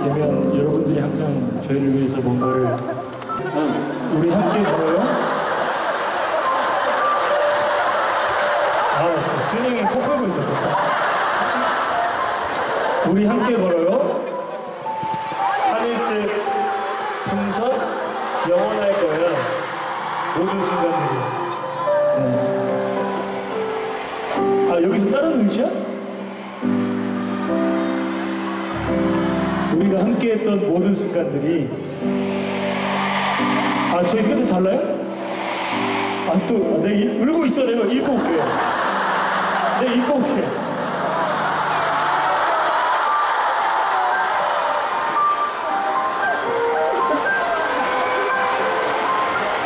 되면 여러분들이 항상 저희를 위해서 뭔가를 우리 함께 내가 읽고 올게 내가 읽고 올게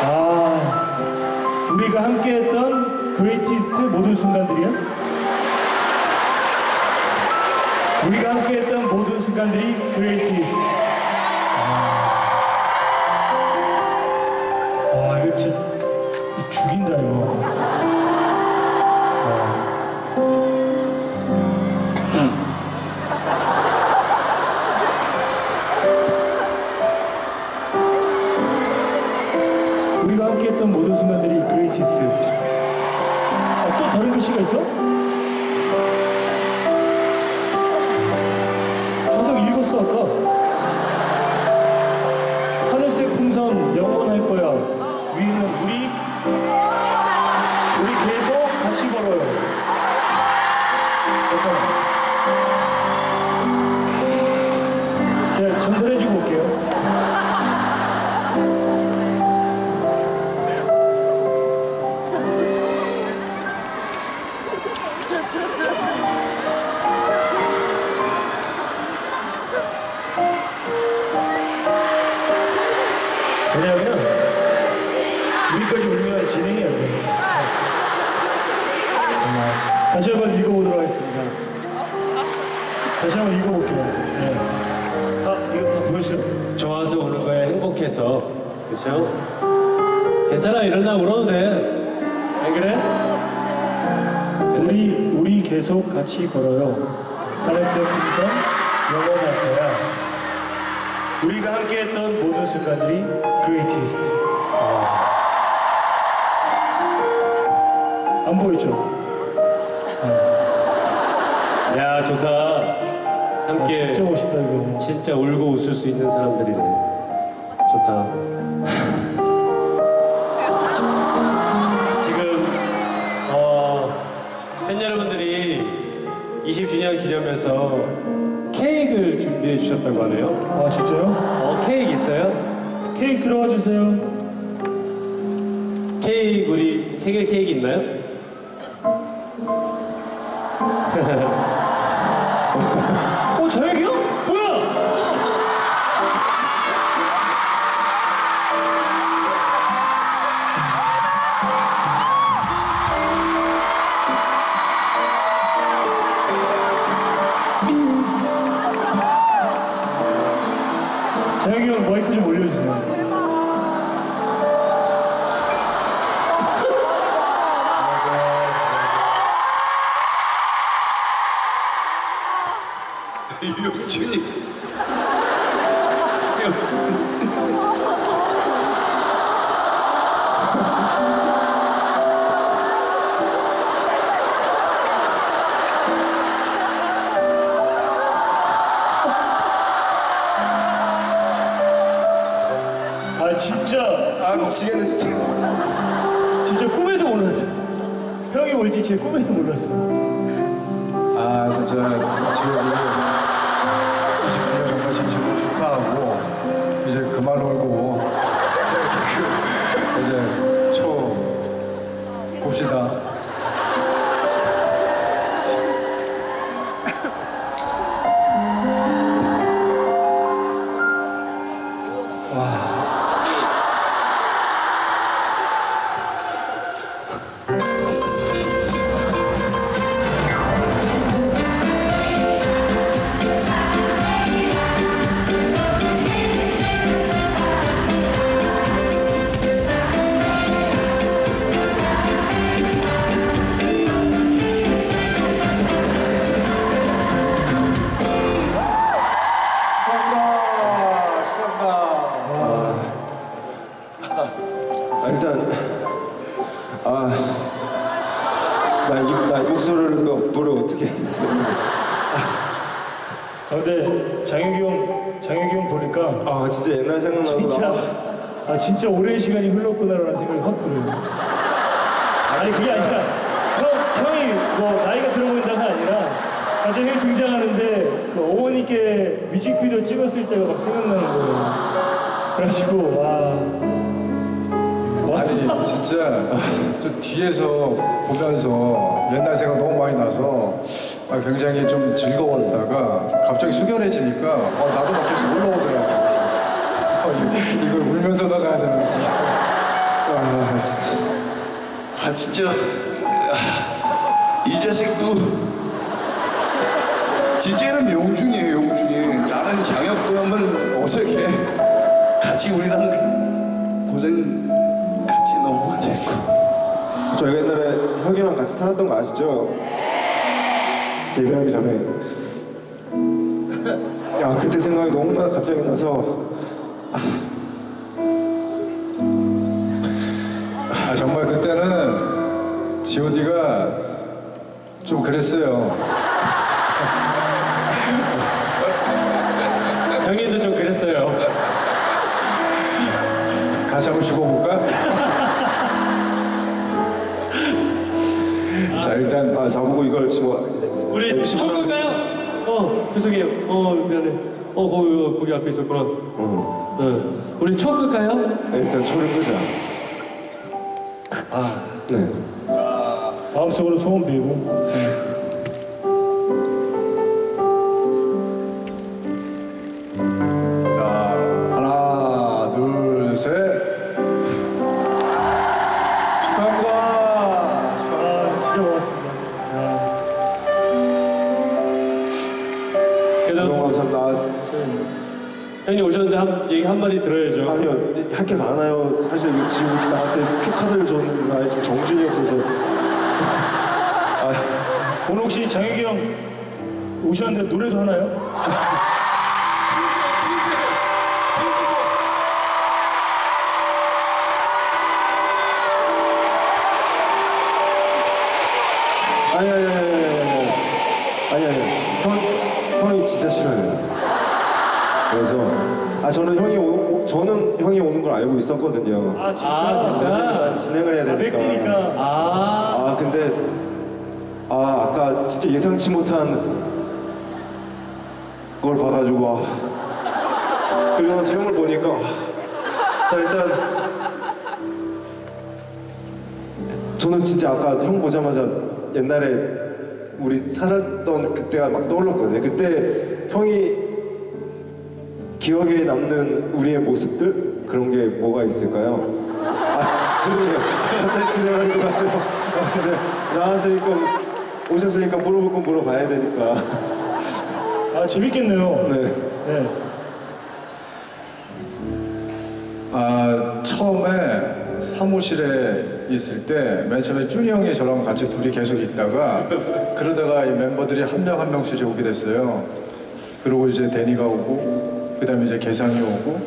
아 우리가 함께했던 그레이티스트 모든 순간들이야? 우리가 함께했던 모든 순간들이 그레이티스트. 글씨가 있어? 다시 한번 읽어보도록 하겠습니다. 다시 한번 읽어볼게요. 네. 다 이거 다 보였어요. 좋아서 오는 거에 행복해서 그쵸? 괜찮아 일어나 울어도 돼왜 그래? 우리 우리 계속 같이 걸어요. 하늘색 풍선 영원할 거야. 우리가 함께 했던 모든 순간들이 그레이티스트. 안 보이죠? 함께 진짜 멋있다 이거. 진짜 울고 웃을 수 있는 사람들이네 좋다 지금 어, 팬 여러분들이 20주년 기념해서 케이크를 준비해 주셨다고 하네요 아 진짜요? 어 케이크 있어요? 케이크 들어와 주세요. 케이크 우리 생일 케이크 있나요? 是的。 아, 일단 아나이 목소리를 그 노래 어떻게 해야지? 아 근데 장혁이 형 장혁이 형 보니까 아 진짜 옛날 생각나구나. 아 진짜 오랜 시간이 흘렀구나라는 생각이 확 들어요. 아니 그게 아니라 형 형이 뭐 나이가 들어 보인다가 아니라 갑자기 등장하는데 그 어머니께 뮤직비디오 찍었을 때가 막 생각나는 거예요. 그래가지고 와 와. 아니 진짜 저 뒤에서 보면서 옛날 생각 너무 많이 나서 아, 굉장히 좀 즐거웠다가 갑자기 숙연해지니까 어, 나도 막 계속 올라오더라고. 어, 이- 이걸 울면서 나가야 되는지. 아 진짜 아 진짜 아, 이 자식도 진짜는 용준이에요 용준이 나는 장혁도 하면 어색해 같이 우리랑 고생 저희가 옛날에 형이랑 같이 살았던 거 아시죠? 데뷔하기 전에 야 그때 생각이 너무 나- 갑자기 나서 아 정말 그때는 G.O.D가 좀 그랬어요. 형님도 좀 그랬어요. 같이 한번 죽어볼까? 일단 아 나보고 이걸 지금 우리 초크가요? 어 죄송해요. 어 미안해. 어 거기 거기 앞에 있었구나. 어, 네. 우리 초크가요? 네, 일단 초를 끄자 아 네 마음속으로 소원 빌고 형님 오셨는데 한 얘기 한 마디 들어야죠. 아니요 할 게 많아요 사실 이거 지금 나한테 큐카드를 줬는데 나 지금 정신이 없어서 아 오늘 혹시 장혁이 형 오셨는데 노래도 하나요? 저는 형이 오, 오- 저는 형이 오는 걸 알고 있었거든요. 아 진짜. 아, 진짜? 난 진행을 해야 아, 되니까. 맥기니까. 아 아 근데 아 아까 진짜 예상치 못한 걸 봐가지고 아, 그리고 나서 형을 보니까 아, 자 일단 저는 진짜 아까 형 보자마자 옛날에 우리 살았던 그때가 막 떠올랐거든요. 그때 형이 기억에 남는 우리의 모습들 그런 게 뭐가 있을까요? 아, 죄송해요. 갑자기 진행하는 것 같죠? 아, 근데 나왔으니까 오셨으니까 물어볼 건 물어봐야 되니까. 아 재밌겠네요. 네. 네. 아, 처음에 사무실에 있을 때 맨 처음에 준이 형이 저랑 같이 둘이 계속 있다가 그러다가 이 멤버들이 한 명 한 명씩 오게 됐어요. 그리고 이제 데니가 오고 그다음에 이제 개상이 오고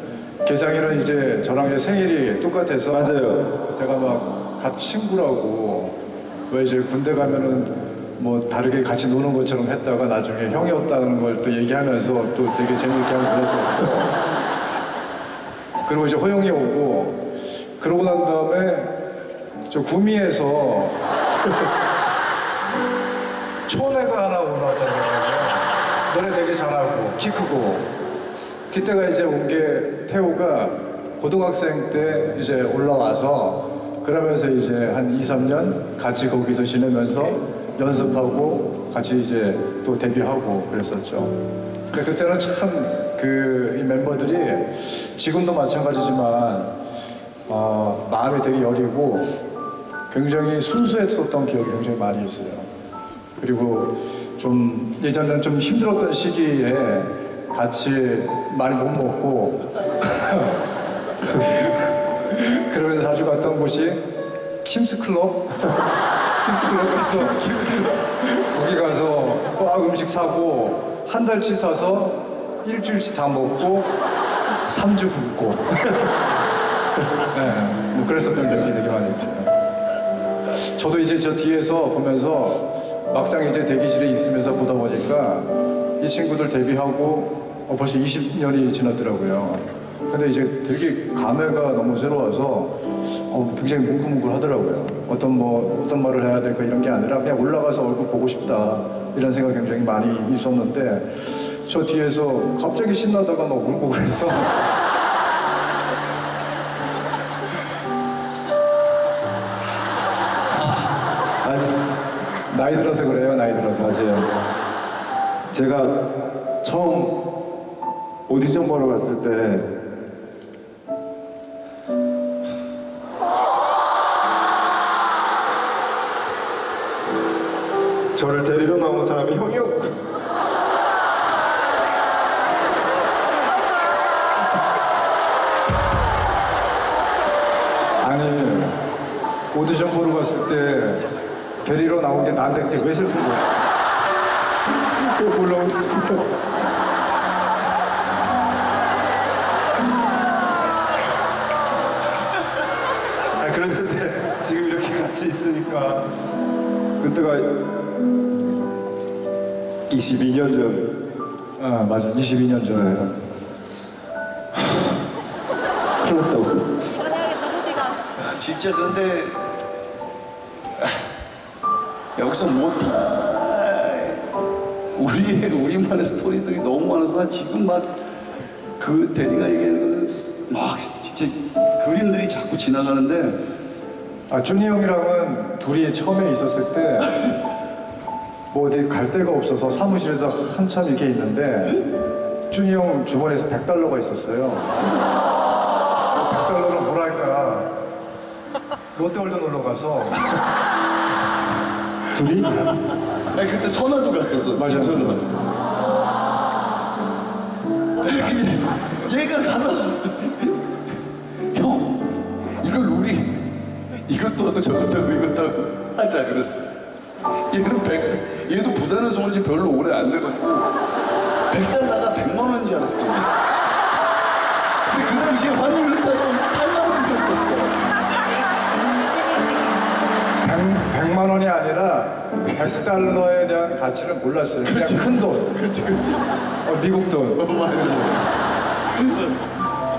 개상이는 이제 저랑 이제 생일이 똑같아서 맞아요. 제가 막 같이 친구라고 왜 이제 군대 가면은 뭐 다르게 같이 노는 것처럼 했다가 나중에 형이었다는 걸 또 얘기하면서 또 되게 재밌게 하고 그랬었고. 그리고 이제 호영이 오고 그러고 난 다음에 저 구미에서 초내가 하나 올라왔더라고요. 노래 되게 잘하고 키 크고 그때가 이제 온 게 태호가 고등학생 때 이제 올라와서 그러면서 이제 한 2, 3년 같이 거기서 지내면서 연습하고 같이 이제 또 데뷔하고 그랬었죠. 근데 그때는 참그이 멤버들이 지금도 마찬가지지만 어, 마음이 되게 여리고 굉장히 순수했었던 기억이 굉장히 많이 있어요. 그리고 좀 예전에는 좀 힘들었던 시기에 같이 많이 못 먹고. 그러면서 자주 갔던 곳이 킴스 클럽? 킴스 클럽 가서 킴스 거기 가서 막 음식 사고 한 달치 사서 일주일치 다 먹고 3주 굶고. 네, 뭐 그랬었던 기억이 되게 많이 있어요. 저도 이제 저 뒤에서 보면서 막상 이제 대기실에 있으면서 보다 보니까 이 친구들 데뷔하고 어, 벌써 20년이 지났더라고요. 근데 이제 되게 감회가 너무 새로워서 어, 굉장히 뭉클뭉클 하더라고요. 어떤 뭐 어떤 말을 해야 될까 이런 게 아니라 그냥 올라가서 얼굴 보고 싶다 이런 생각 이 굉장히 많이 있었는데 저 뒤에서 갑자기 신나다가 막 울고 그래서 아니 나이 들어서 그래요 나이 들어서 맞아요. 제가 처음 오디션 보러 갔을 때 저를 데리러 나온 사람이 형이었고 아니 오디션 보러 갔을 때 데리러 나온 게 나한테 그게 왜 슬픈 거야? 또 올라오습니다 아 그랬는데 지금 이렇게 같이 있으니까 그때가 22년 전. 아 맞아. 22년 전에 큰일 났다고. 아, 진짜 그런데 아, 여기서 못할 우리의 우리만의 스토리들이 너무 많아서 난 지금 막그 데니가 얘기하는 거막 진짜 그림들이 자꾸 지나가는데 아 준이 형이랑은 둘이 처음에 있었을 때 뭐 어디 갈 데가 없어서 사무실에서 한참 이렇게 있는데 준이 형 주머니에서 100달러가 있었어요. 100달러를 뭐랄까? 롯데월드 놀러 가서 둘이 아니 그때 선화도 갔었어 맞아요. 선화. 얘가 가서 형 이걸 우리 이것도 하고 저것도 하고 이것도 하고 하자 그랬어. 얘는 백 얘도 부산에서 온 지 별로 오래 안 돼가지고 백 달러가 백만 원인 줄 알았어. 근데 그 당시에 환율로 따지면 8만 원이었어 100, 만 원이 아니라 100달러에 대한 가치를 몰랐어요. 그냥 큰 돈, 그렇지 그렇지 어, 미국 돈. 어, 맞아.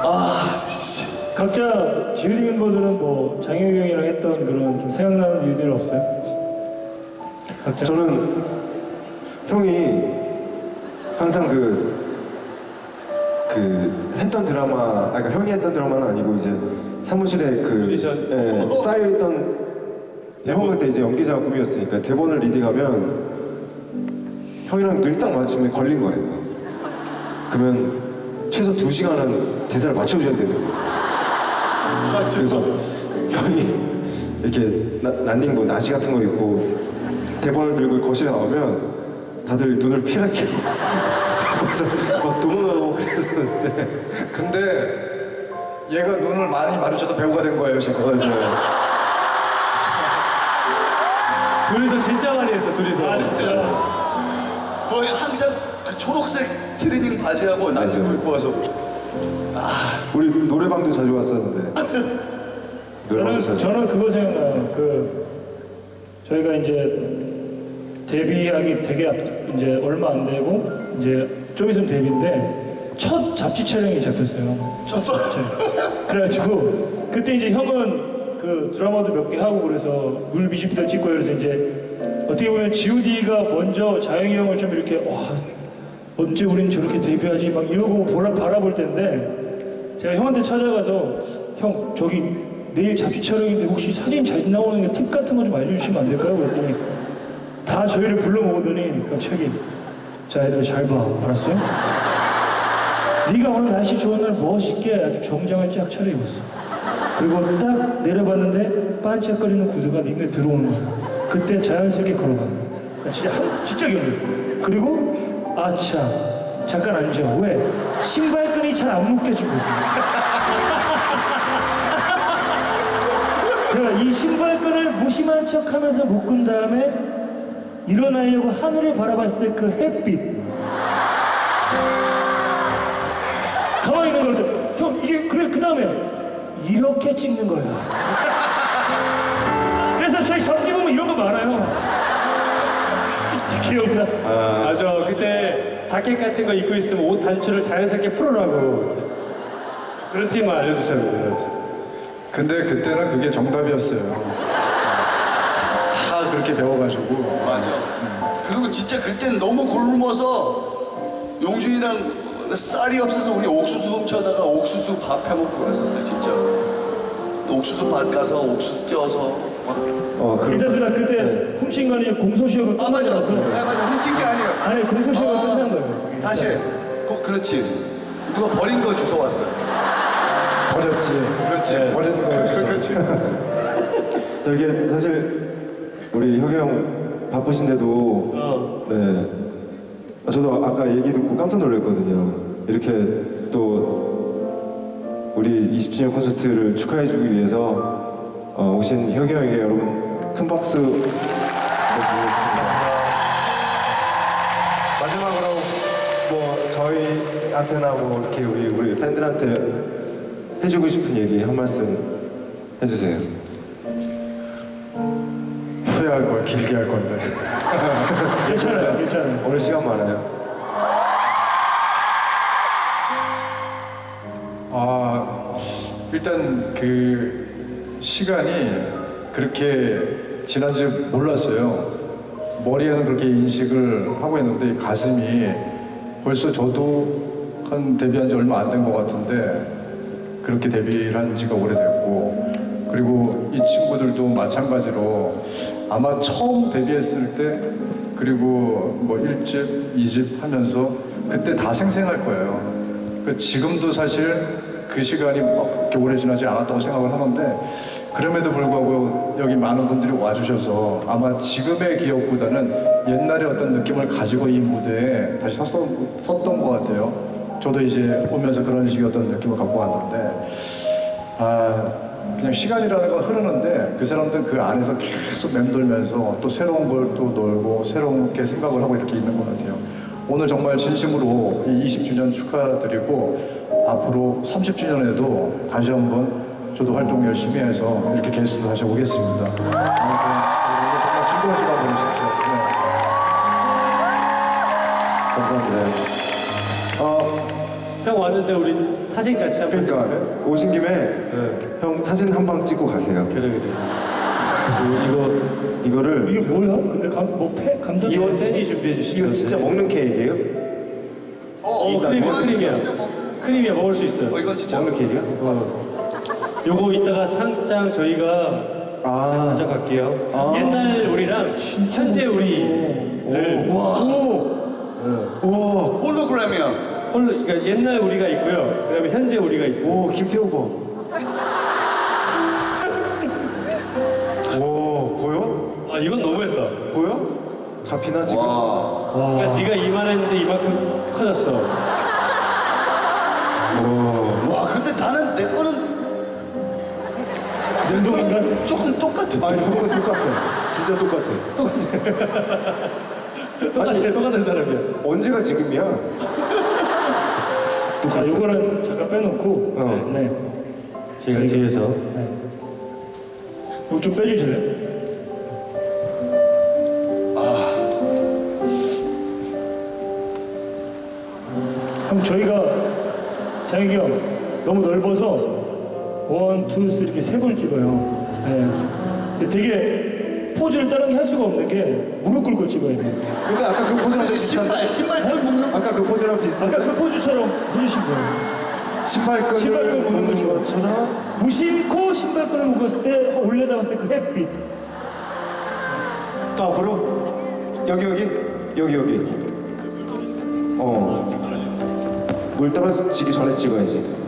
아 씨. 각자 지우디 멤버들은 뭐 장혁이 형이랑 했던 그런 좀 생각나는 일들 없어요? 각자? 저는 형이 항상 그, 그 했던 드라마, 아니, 그러니까 형이 했던 드라마는 아니고 이제 사무실에 그 오디션? 예, 쌓여있던 형은 그때 이제 연기자가 꿈이었으니까 대본을 리딩하면 형이랑 눈이 딱 마주치면 걸린 거예요. 그러면 최소 두 시간은 대사를 맞춰줘야 되는 거예요. 그래서 형이 이렇게 나, 난닝구 나시 같은 거 입고 대본을 들고 거실에 나오면 다들 눈을 피하게 그래서 막 도망가고 그랬었는데 근데 얘가 눈을 많이 마주쳐서 배우가 된 거예요 지금 맞아요. 둘이서 진짜 많이 했어 둘이서 아 진짜 너 항상 그 초록색 트레이닝 바지하고 맞아요. 입고 와서 우리 노래방도 자주 갔었는데 노래방도 저는 자주. 저는 그거 생각나요. 그 저희가 이제 데뷔하기 되게 앞, 이제 얼마 안 되고 이제 좀 있으면 데뷔인데 첫 잡지 촬영이 잡혔어요. 첫 잡지 촬영. 그래가지고 그때 이제 형은 그 드라마도 몇 개 하고 그래서 물 뮤직비디오 찍고 그래서 이제 어떻게 보면 G.O.D가 먼저 자영이 형을 좀 이렇게 와 언제 우린 저렇게 데뷔하지 막 이러고 보라 바라볼 때인데 제가 형한테 찾아가서 형 저기 내일 잡지 촬영인데 혹시 사진 잘 나오는 게팁 같은 거 좀 알려주시면 안 될까요? 그랬더니 다 저희를 불러 모으더니 갑자기 자 애들 잘 봐 알았어요? 네가 오늘 날씨 좋은 날 멋있게 아주 정장을 쫙 차려입었어 그리고 딱 내려봤는데 반짝거리는 구두가 네 눈에 들어오는 거야. 그때 자연스럽게 걸어가는 거야. 나 진짜 한- 진짜 기억나 그리고 아차 잠깐 앉아. 왜? 신발끈이 잘 안 묶여진 거지. 제가 이 신발끈을 무심한 척 하면서 묶은 다음에 일어나려고 하늘을 바라봤을 때 그 햇빛. 가만히 있는 거거든 형 이게 그래 그 다음에 이렇게 찍는 거야 그래서 저희 잡지 보면 이런 거 많아요 기억나? 맞아. 그때 자켓 같은 거 입고 있으면 옷 단추를 자연스럽게 풀으라고. 그런 팁만 알려주셨는데. 근데 그때는 그게 정답이었어요. 다 그렇게 배워가지고 맞아. 그리고 진짜 그때는 너무 굶어서 용준이랑 쌀이 없어서 우리 옥수수 훔쳐다가 옥수수 밥 해먹고 그랬었어요, 진짜. 옥수수 밭 가서 옥수수 떼어서 막. 어 그럼 괜찮습니다. 그때 훔친 거 아니에요? 공소시효가 아 맞아. 끝나서 아 맞아. 훔친 게 아니에요. 아니 공소시효가 아, 끝난 거예요. 다시. 해. 꼭 그렇지. 누가 버린 거 주워 왔어. 버렸지. 그렇지. 버린 거였어. 그렇지. 저 이게 사실 우리 혁이 형 바쁘신데도 어. 네 아, 저도 아까 얘기 듣고 깜짝 놀랐거든요. 이렇게 또 우리 20주년 콘서트를 축하해주기 위해서 어, 오신 혁이 형에게 여러분 큰 박수 부탁드리겠습니다. 마지막으로 뭐 저희한테나 뭐 이렇게 우리 우리 팬들한테 해주고 싶은 얘기 한 말씀 해주세요. 후회할 걸 길게 할 건데. 괜찮아요, 괜찮아요. 오늘 시간 많아요. 아 일단 그 시간이 그렇게 지난지 몰랐어요. 머리에는 그렇게 인식을 하고 있는데 가슴이 벌써 저도 한 데뷔한 지 얼마 안 된 것 같은데 그렇게 데뷔를 한 지가 오래됐고 그리고 이 친구들도 마찬가지로 아마 처음 데뷔했을 때 그리고 뭐 1집, 2집 하면서 그때 다 생생할 거예요. 그 지금도 사실 그 시간이 막 그렇게 오래 지나지 않았다고 생각을 하는데 그럼에도 불구하고 여기 많은 분들이 와주셔서 아마 지금의 기억보다는 옛날의 어떤 느낌을 가지고 이 무대에 다시 섰던, 섰던 것 같아요. 저도 이제 오면서 그런 식의 어떤 느낌을 갖고 왔는데 아 그냥 시간이라는 건 흐르는데 그 사람들은 그 안에서 계속 맴돌면서 또 새로운 걸 또 놀고 새로운 게 생각을 하고 이렇게 있는 것 같아요. 오늘 정말 진심으로 이 20주년 축하드리고 앞으로 30주년에도 다시 한번 저도 활동 열심히 해서 이렇게 게스트로 다시 오겠습니다. 아무튼 정말 즐거운 시간 보내십시오. 네. 감사합니다. 어, 형 왔는데 우리 사진 같이 한번 그러니까 찍을까요? 오신 김에 네. 형 사진 한 방 찍고 가세요. 그래, 그래. 이거, 이거를 이게 뭐야? 근데 감, 뭐 패, 감사 이거 팬이 준비해 주신 이거 진짜 먹는 케이크예요? 어, 어, 크림이야, 어, 크림이야. 크림이야, 먹을 수 있어요. 어, 이건 진짜. 먹는 케이크야? 요거 이따가 상장 저희가 아, 가져갈게요. 아. 옛날 우리랑 현재 우리를 와. 오. 홀로그램이야. 홀로 그러니까 옛날 우리가 있고요. 그다음에 현재 우리가 있어요. 오 김태호 봐. 아 이건 너무했다. 보여? 잡히나 지금? 와. 그러니까 네가 이만했는데 이만큼 커졌어. 오. 와, 근데 나는 내 거는 내 거는 조금 똑같은데. 아 형은 똑같아. 진짜 똑같아. 똑같아, 똑같은 사람이야. 언제가 지금이야? 자, 요거는 잠깐 빼놓고 어. 네. 제가 뒤에서 이거 좀 빼주실래요? 저희가 장혁이 형 너무 넓어서 원, 투, 쓰리 이렇게 세 번 찍어요. 네. 근데 되게 포즈를 다른 게할 수가 없는 게 무릎 꿇고 찍어야 돼요. 근데 아까 그 포즈랑 비슷한데? 신발, 신발 끈 묶는 거. 아까 그 포즈랑 아까 비슷한데? 그 포즈처럼 해주신 거예요. 신발끈을 신발끈 묶는 묶는 거죠. 것처럼 무심코 신발끈을 묶었을 때 올려다 봤을 때 그 햇빛. 또 앞으로 여기 여기 여기 여기 어 물 떨어지기 전에 찍어야지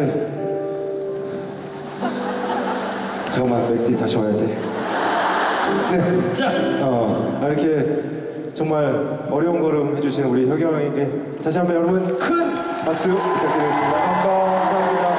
네. 하여튼 잠깐만 맥디 다시 와야 돼. 네. 자. 어 아, 이렇게 정말 어려운 걸음 해주신 우리 혁이 형에게 다시 한번 여러분 큰 박수 부탁드리겠습니다. 감사합니다.